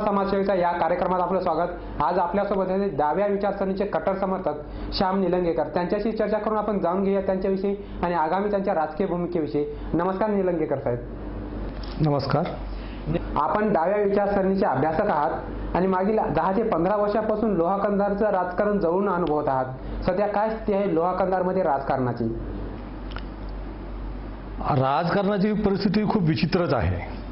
समाजसेवेचा या कार्यक्रमात आपलं स्वागत. आज आपल्यासोबत आहे डाव्या विचारसरणीचे कट्टर समर्थक श्याम निलंगेकर. त्यांच्याशी चर्चा करून आपण जाणून घेऊया त्यांच्याविषयी आणि आगामी त्यांच्या राजकीय भूमिकेविषयी. नमस्कार निलंगेकर साहेब. नमस्कार. आपण डाव्या विचारसरणीचे अभ्यासक आहात आणि मागील दहा ते पंधरा वर्षापासून लोहा कंधारचं राजकारण जवळून अनुभवत आहात. सध्या काय स्थिती आहे लोहा कंधारमध्ये राजकारणाची? राजकारणाची परिस्थिती खूप विचित्रच आहे.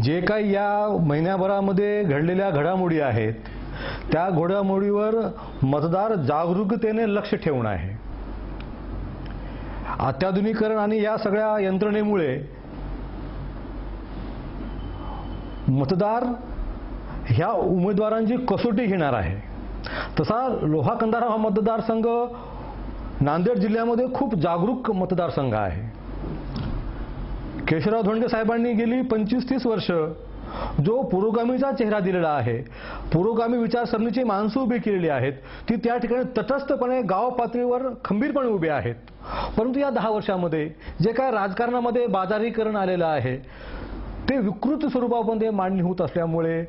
जे काही या महिन्याभरामध्ये घडलेल्या घडामोडी आहेत त्या घडामोडीवर मतदार जागरूकतेने लक्ष ठेवणं आहे. अत्याधुनिकरण आणि या सगळ्या यंत्रणेमुळे मतदार ह्या उमेदवारांची कसोटी घेणार आहे. तसा लोहा कंधारा हा मतदारसंघ नांदेड जिल्ह्यामध्ये खूप जागरूक मतदारसंघ आहे. केशवराव धोंडगे साहेबांनी गेली पंचवीस तीस वर्ष. जो पुरोगामीचा चेहरा दिलेला आहे पुरोगामी विचारसरणीची माणसं उभी केलेली आहेत ती त्या ठिकाणी तटस्थपणे गाव पातळीवर खंबीरपणे उभे आहेत. परंतु या दहा वर्षामध्ये जे काय राजकारणामध्ये बाजारीकरण आलेलं आहे ते विकृत स्वरूपामध्ये मांडणी होत असल्यामुळे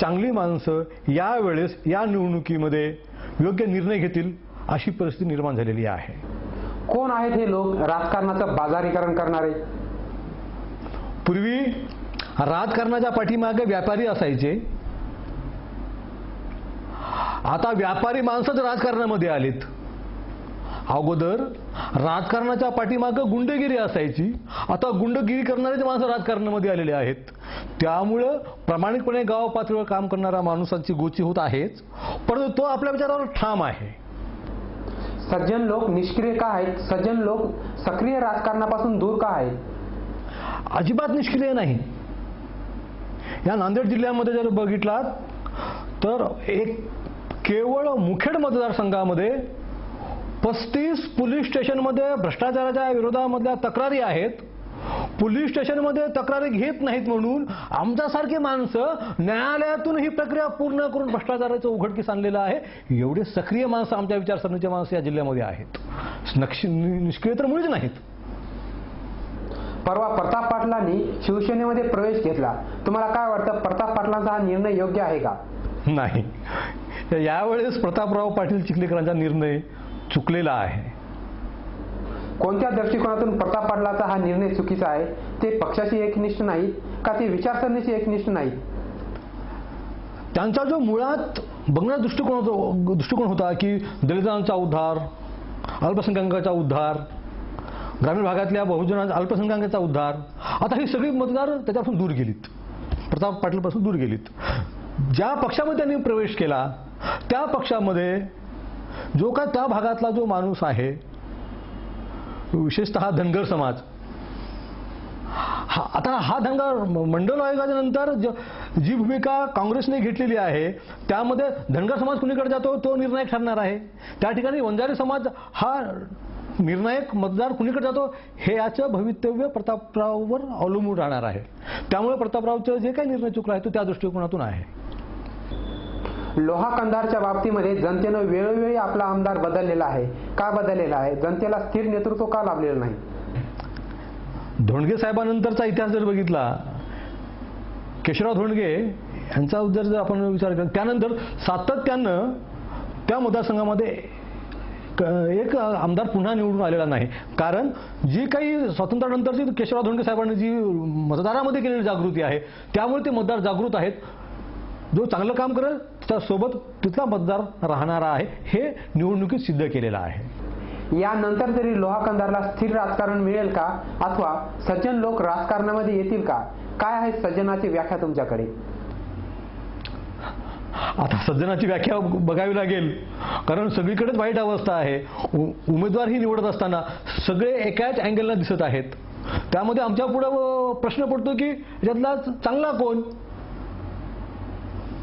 चांगली माणसं यावेळेस या निवडणुकीमध्ये योग्य निर्णय घेतील अशी परिस्थिती निर्माण झालेली आहे. कोण आहेत हे लोक राजकारणाचं बाजारीकरण करणारे? पूर्वी राजकारणाच्या पाठीमागे व्यापारी असायचे. आता व्यापारी माणसंच राजकारणामध्ये आलीत. अगोदर राजकारणाच्या पाठीमागं गुंडगिरी असायची. आता गुंडगिरी करणारेच माणसं राजकारणामध्ये आलेले आहेत. त्यामुळं प्रामाणिकपणे गाव पातळीवर काम करणाऱ्या माणसांची गोची होत आहेच परंतु तो आपल्या विचारावर ठाम आहे. सज्जन लोक निष्क्रिय का आहेत? सज्जन लोक सक्रिय राजकारणापासून दूर का आहेत? अजिबात निष्क्रिय नाही. या नांदेड जिल्ह्यामध्ये जर बघितलात तर एक केवळ मुखेड मतदारसंघामध्ये पस्तीस पोलीस स्टेशनमध्ये भ्रष्टाचाराच्या विरोधामधल्या तक्रारी आहेत. पोलीस स्टेशनमध्ये तक्रारी घेत नाहीत म्हणून आमच्यासारखी माणसं न्यायालयातून ही प्रक्रिया पूर्ण करून भ्रष्टाचाराचं उघडकीस आणलेलं आहे. एवढे सक्रिय माणसं आमच्या विचारसरणीचे माणसं या जिल्ह्यामध्ये आहेत. नक्षी निष्क्रिय तर मुळीच नाहीत. परवा प्रताप पाटलांनी शिवसेनेमध्ये प्रवेश घेतला. तुम्हाला काय वाटतं प्रताप पाटलांचा हा निर्णय योग्य आहे का? नाही. यावेळेस प्रतापराव पाटील चिखलीकरांचा निर्णय चुकलेला आहे. कोणत्या दृष्टिकोनातून प्रताप पाटलाचा हा निर्णय चुकीचा आहे? ते पक्षाशी एकनिष्ठ नाहीत का ते विचारसरणीशी एकनिष्ठ नाहीत? त्यांचा जो मुळात बघण्याचा दृष्टिकोन दृष्टिकोन होता की दलितांचा उद्धार अल्पसंख्याकांचा उद्धार ग्रामीण भागातल्या बहुजन अल्पसंख्याकांचा उद्धार. आता ही सगळी मतदार त्याच्यापासून दूर गेलीत. प्रताप पाटीलपासून दूर गेलीत. ज्या पक्षामध्ये त्यांनी प्रवेश केला त्या पक्षामध्ये जो का त्या भागातला जो माणूस आहे विशेषतः धनगर समाज हा आता हा धनगर मंडल आयोगाच्या नंतर ज- जी भूमिका काँग्रेसने घेतलेली आहे त्यामध्ये धनगर समाज कुणीकडे जातो तो निर्णायक ठरणार आहे. त्या ठिकाणी वंजारी समाज हा निर्णायक मतदार कुणीकडे जातो हे याचं भवितव्य प्रतापराववर अवलंबून राहणार आहे. त्यामुळे प्रतापरावचं जे काही निर्णय चुकला आहे तो त्या दृष्टिकोनातून आहे. लोहा कंधारच्या बाबतीमध्ये जनतेनं वेळोवेळी आपला आमदार बदललेला आहे. का बदललेला आहे? जनतेला स्थिर नेतृत्व का लाभलेलं नाही? धोंडगे साहेबांनंतरचा इतिहास जर बघितला केशवराव धोंडगे यांचा जर आपण विचार केला त्यानंतर सातत्यानं त्या मतदारसंघामध्ये एक आमदार पुन्हा निवडून आलेला नाही. कारण जी काही स्वातंत्र्यानंतरची केशवराव धोंडे साहेबांनी जी मतदारामध्ये केलेली जागृती आहे त्यामुळे ते मतदार जागृत आहेत. जो चांगलं काम करेल त्यासोबत तिथला मतदार राहणारा आहे. हे निवडणुकीत सिद्ध केलेलं आहे. यानंतर तरी लोहा कंधारला स्थिर राजकारण मिळेल का? अथवा सज्जन लोक राजकारणामध्ये येतील का? काय आहे सज्जनाची व्याख्या तुमच्याकडे? आता सज्जनाची व्याख्या बघावी लागेल. कारण सगळीकडेच वाईट अवस्था आहे. उ- उमेदवार ही निवडत असताना सगळे एकाच अँगलला दिसत आहेत. त्यामध्ये आमच्या पुढं प्रश्न पडतो की याच्यातला चांगला कोण?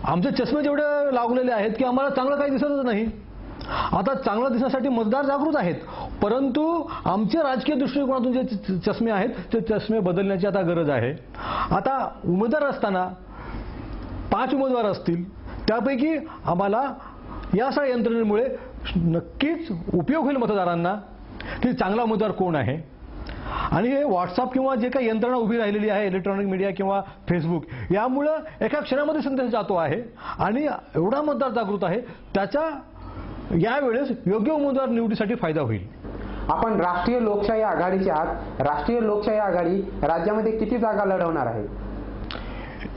आमचे चष्मे जेवढे लागलेले आहेत की आम्हाला चांगलं काही दिसतच नाही. आता चांगलं दिसण्यासाठी मतदार जागृत आहेत. परंतु आमच्या राजकीय दृष्टिकोनातून जे च- चष्मे आहेत ते चष्मे बदलण्याची आता गरज आहे. आता उमेदवार असताना पाच उमेदवार असतील. त्यापैकी आम्हाला या सगळ्या यंत्रणेमुळे नक्कीच उपयोग होईल मतदारांना. की चांगला उमेदवार कोण आहे? आणि हे व्हॉट्सअप किंवा जे काही यंत्रणा उभी राहिलेली आहे इलेक्ट्रॉनिक मीडिया किंवा फेसबुक यामुळं एका क्षणामध्ये संदेश जातो आहे आणि एवढा मतदार जागृत आहे त्याच्या यावेळेस योग्य उमेदवार निवडीसाठी फायदा होईल. आपण राष्ट्रीय लोकशाही आघाडीच्या आत राष्ट्रीय लोकशाही आघाडी राज्यामध्ये किती जागा लढवणार आहे?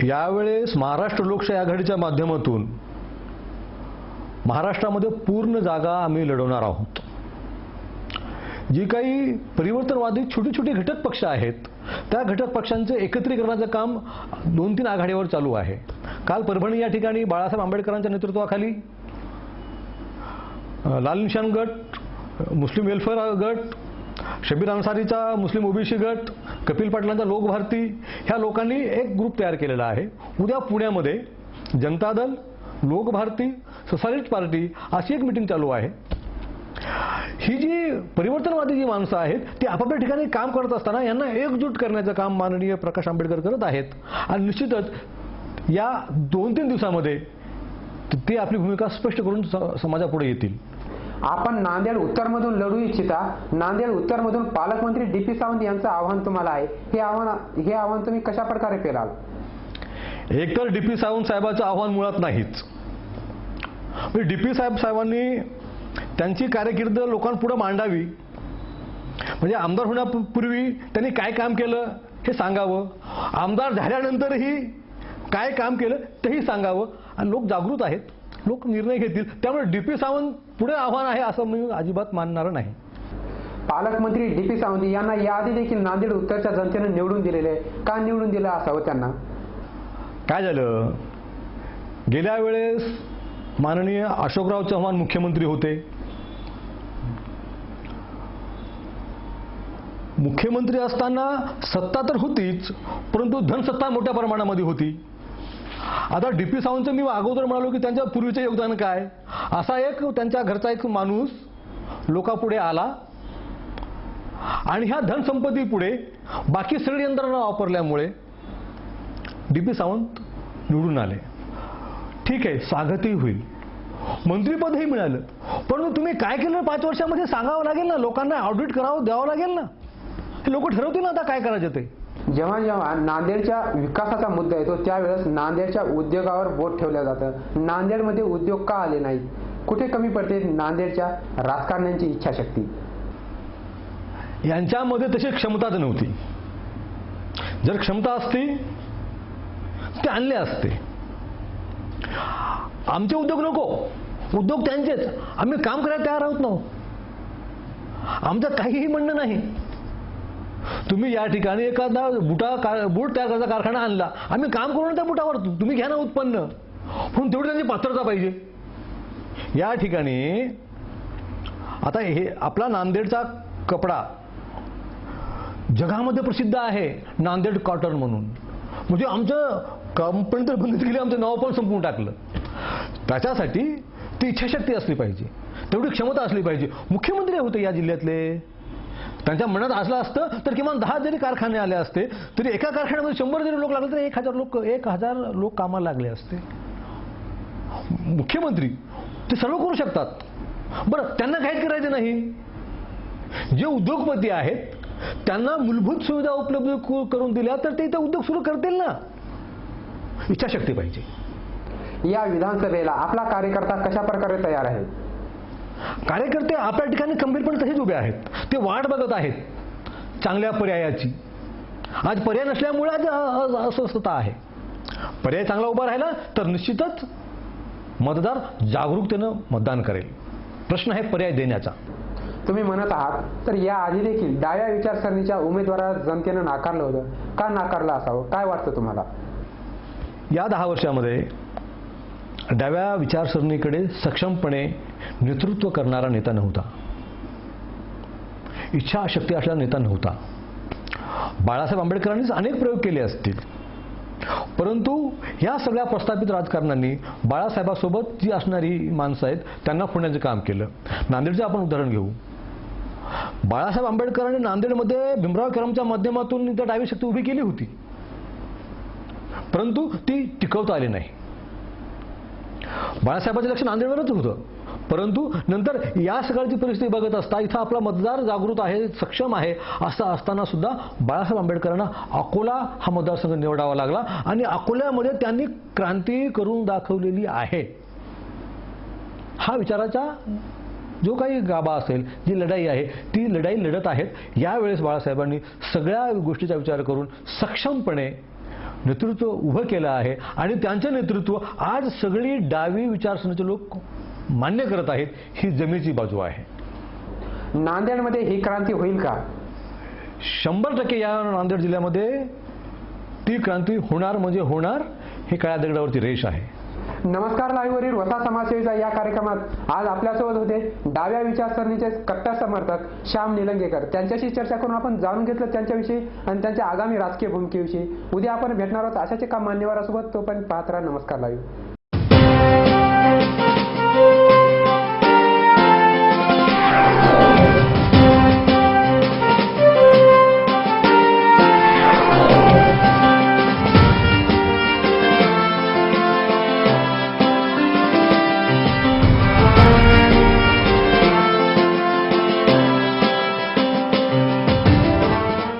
यावेळेस महाराष्ट्र लोकशाही आघाडीच्या माध्यमातून महाराष्ट्रामध्ये पूर्ण जागा आम्ही लढवणार आहोत. जी काही परिवर्तनवादी छोटे छोटे घटक पक्ष आहेत त्या घटक पक्षांचं एकत्रीकरणाचं काम दोन तीन आघाडीवर चालू आहे. काल परभणी या ठिकाणी बाळासाहेब आंबेडकरांच्या नेतृत्वाखाली लाल निशान गट मुस्लिम वेलफेअर गट शबीर अन्सारीचा मुस्लिम ओबीसी गट कपिल पाटलांचा लोकभारती ह्या लोकांनी एक ग्रुप तयार केलेला आहे. उद्या पुण्यामध्ये जनता दल लोकभारती सोशलिस्ट पार्टी अशी एक मिटिंग चालू आहे. ही जी परिवर्तनवादी जी माणसं आहेत ती आपापल्या ठिकाणी काम करत असताना यांना एकजूट करण्याचं काम माननीय प्रकाश आंबेडकर करत आहेत. आणि निश्चितच या दोन तीन दिवसामध्ये ते आपली भूमिका स्पष्ट करून स- समाजापुढे येतील. आपण नांदेड उत्तरमधून लढू इच्छिता नांदेड उत्तरमधून पालकमंत्री डी पी सावंत यांचं आव्हान तुम्हाला आहे. हे आव्हान हे आव्हान तुम्ही कशा प्रकारे पेलाल? एकतर डी पी सावंत साहेबाचं आव्हान मुळात नाहीच. म्हणजे डी पी साहेब साहेबांनी त्यांची कारकीर्द लोकांपुढे मांडावी. म्हणजे आमदार होण्यापूर्वी त्यांनी काय काम केलं हे सांगावं. आमदार झाल्यानंतरही काय काम केलं तेही सांगावं. आणि लोक जागृत आहेत. लोक निर्णय घेतील. त्यामुळे डी पी सावंत पुढे आव्हान आहे असं मी अजिबात मानणार नाही. पालकमंत्री डी पी सावंत यांना याआधी देखील नांदेड उत्तरच्या जनतेनं निवडून दिलेले आहे. का निवडून दिलं असावं त्यांना? काय झालं? गेल्या वेळेस माननीय अशोकराव चव्हाण मुख्यमंत्री होते. मुख्यमंत्री असताना सत्ता तर होतीच परंतु धनसत्ता मोठ्या प्रमाणामध्ये होती. आता डी पी सावंतचं मी अगोदर म्हणालो की त्यांच्या पूर्वीचं योगदान काय? असा एक त्यांच्या घरचा एक माणूस लोकापुढे आला. आणि ह्या धनसंपत्तीपुढे बाकी सगळी यंत्रणा वापरल्यामुळे डी पी सावंत निवडून आले. ठीक आहे स्वागतही होईल. मंत्रीपदही मिळालं. परंतु तुम्ही काय केलं? पाच वर्षामध्ये सांगावं लागेल ना? लोकांना ऑडिट करावं द्यावं लागेल ना? हे लोक ठरवतील ना आता काय करायचं ते. जेव्हा जेव्हा नांदेडच्या विकासाचा मुद्दा येतो त्यावेळेस नांदेडच्या उद्योगावर बोट ठेवलं जातं. नांदेडमध्ये उद्योग का आले नाहीत? कुठे कमी पडते नांदेडच्या राजकारण्यांची इच्छाशक्ती? यांच्यामध्ये तशी क्षमताच नव्हती. जर क्षमता असती ते आणले असते. आमचे उद्योग नको. उद्योग त्यांचेच. आम्ही काम करायला तयार आहोत ना हो. आमचं काहीही म्हणणं नाही. तुम्ही या ठिकाणी एखादा बुटा का बूट तयार करायचा कारखाना आणला. आम्ही काम करू ना त्या बुटावर तुम्ही घ्या ना उत्पन्न. पण तेवढी त्यांची पात्रता पाहिजे. या ठिकाणी आता हे आपला नांदेडचा कपडा जगामध्ये प्रसिद्ध आहे. नांदेड कॉटन म्हणून. म्हणजे आमचं कंपनी तर बंद केली आमचं नाव पण संपवून टाकलं. त्याच्यासाठी ती इच्छाशक्ती असली पाहिजे. तेवढी क्षमता असली पाहिजे. मुख्यमंत्री होते या जिल्ह्यातले. त्यांच्या मनात असलं असतं तर किमान दहा जरी कारखाने आले असते तरी एका कारखान्यामध्ये शंभर जरी लोक लागले तर एक हजार लोक एक हजार लोक कामाला लागले असते. मुख्यमंत्री ते सर्व करू शकतात. बरं त्यांना काहीच करायचं नाही. जे उद्योगपती आहेत त्यांना मूलभूत सुविधा उपलब्ध करून दिल्या तर ते इथं उद्योग सुरू करतील ना. इच्छाशक्ती पाहिजे. या विधानसभेला आपला कार्यकर्ता कशा प्रकारे तयार आहे? कार्यकर्ते आपल्या ठिकाणी खंबीरपणे तसेच उभे आहेत. ते वाट बघत आहेत. चांगल्या पर्यायाची. आज पर्याय नसल्यामुळे आज अस्वस्थता आहे. पर्याय चांगला उभा राहिला तर निश्चितच मतदार जागरूकतेनं मतदान करेल. प्रश्न आहे पर्याय देण्याचा. तुम्ही म्हणत आहात तर या आधी देखील डाव्या विचारसरणीच्या उमेदवाराला जनतेनं नाकारलं होतं. का नाकारलं असावं? काय वाटतं तुम्हाला? या दहा वर्षामध्ये डाव्या विचारसरणीकडे सक्षमपणे नेतृत्व करणारा नेता नव्हता. इच्छाशक्ती असलेला नेता नव्हता. बाळासाहेब आंबेडकरांनीच अनेक प्रयोग केले असतील. परंतु ह्या सगळ्या प्रस्थापित राजकारणांनी बाळासाहेबासोबत जी असणारी माणसं आहेत त्यांना फोडण्याचं काम केलं. नांदेडचं आपण उदाहरण घेऊ. बाळासाहेब आंबेडकरांनी नांदेडमध्ये भीमराव करमच्या माध्यमातून त्या डावी शक्ती उभी केली होती. परंतु ती टिकवता आली नाही. बाळासाहेबांचं लक्ष नांदेडवरच होतं. परंतु नंतर या सगळ्याची परिस्थिती बघत असता इथं आपला मतदार जागृत आहे सक्षम आहे असं असताना सुद्धा बाळासाहेब आंबेडकरांना अकोला हा मतदारसंघ निवडावा लागला आणि अकोल्यामध्ये त्यांनी क्रांती करून दाखवलेली आहे. हा विचाराचा जो काही गाभा असेल जी लढाई आहे ती लढाई लढत आहेत. यावेळेस बाळासाहेबांनी सगळ्या गोष्टीचा विचार करून सक्षमपणे नेतृत्व उभं केलं आहे आणि त्यांचं नेतृत्व आज सगळी डावी विचारसरणीचे लोक मान्य करत आहेत ही जमेची बाजू आहे. नांदेडमध्ये ही क्रांती होईल का? शंभर टक्के या नांदेड जिल्ह्यामध्ये ती क्रांती होणार म्हणजे होणार हे काळ्या दगडावरती रेष आहे. नमस्कार लाईव्हवरील वसा समाजसेवेच्या या कार्यक्रमात आज आपल्यासोबत होते डाव्या विचारसरणीचे कट्टर समर्थक श्याम निलंगेकर. त्यांच्याशी चर्चा करून आपण जाणून घेतलं त्यांच्याविषयी आणि त्यांच्या आगामी राजकीय भूमिकेविषयी. उद्या आपण भेटणार आहोत अशाच एका मान्यवरासोबत तोपर्यंत पाहत राहा नमस्कार लाईव्ह.